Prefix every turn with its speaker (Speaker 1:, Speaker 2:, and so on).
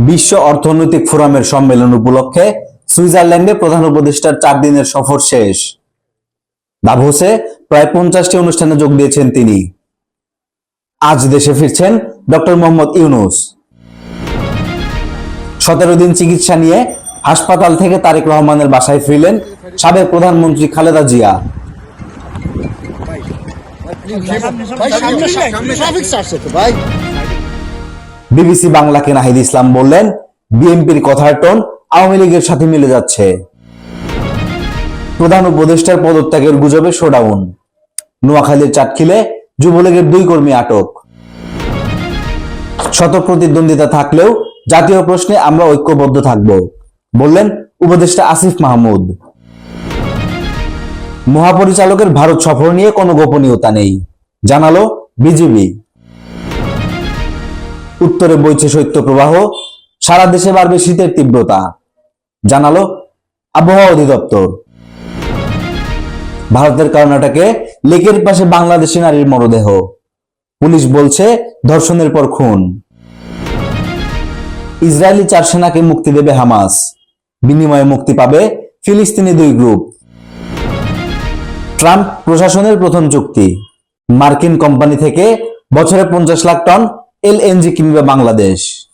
Speaker 1: বিশ্ব অর্থনৈতিক ফোরামের সম্মেলন উপলক্ষে সুইজারল্যান্ডে প্রধান উপদেষ্টার চার দিনের সফর শেষ দাভোসে প্রায় পঞ্চাশটি অনুষ্ঠানে যোগ দিয়েছেন তিনি আজ দেশে ফিরছেন ডক্টর মোহাম্মদ ইউনুস সতেরো দিন চিকিৎসা নিয়ে হাসপাতাল থেকে তারেক রহমানের বাসায় ফিরলেন সাবেক প্রধানমন্ত্রী খালেদা জিয়া
Speaker 2: ভাই
Speaker 1: বিবিসি বাংলাকে নাহিদ ইসলাম বললেন, বিএনপির কথার টোন আওয়ামী লীগের সাথে মিলে যাচ্ছে। প্রধান উপদেষ্টার পদত্যাগের গুজবে শোডাউন। নোয়াখালীর চাটখিলে যুবলীগের দুই কর্মী আটক। শত প্রতিদ্বন্দ্বিতা থাকলেও জাতীয় প্রশ্নে আমরা ঐক্যবদ্ধ থাকব, বললেন উপদেষ্টা আসিফ মাহমুদ। মহাপরিচালকের ভারত সফর নিয়ে কোনো গোপনীয়তা নেই, জানালো বিজিবি। উত্তরে বইছে শৈত্যপ্রবাহ, সারা দেশে বাড়বে শীতের তীব্রতা। জানালো আবহাওয়া অধিদপ্তর। ভারতের কর্ণাটকে লেকের পাশে বাংলাদেশি নারীর মরদেহ। পুলিশ বলছে ধর্ষণের পর খুন। ইসরায়েলি চার সেনাকে মুক্তি দেবে হামাস। বিনিময়ে মুক্তি পাবে ফিলিস্তিনি দুই গ্রুপ। ট্রাম্প প্রশাসনের প্রথম চুক্তি। মার্কিন কোম্পানি থেকে বছরে পঞ্চাশ লাখ টন এলএনজি কিনবে বাংলাদেশ।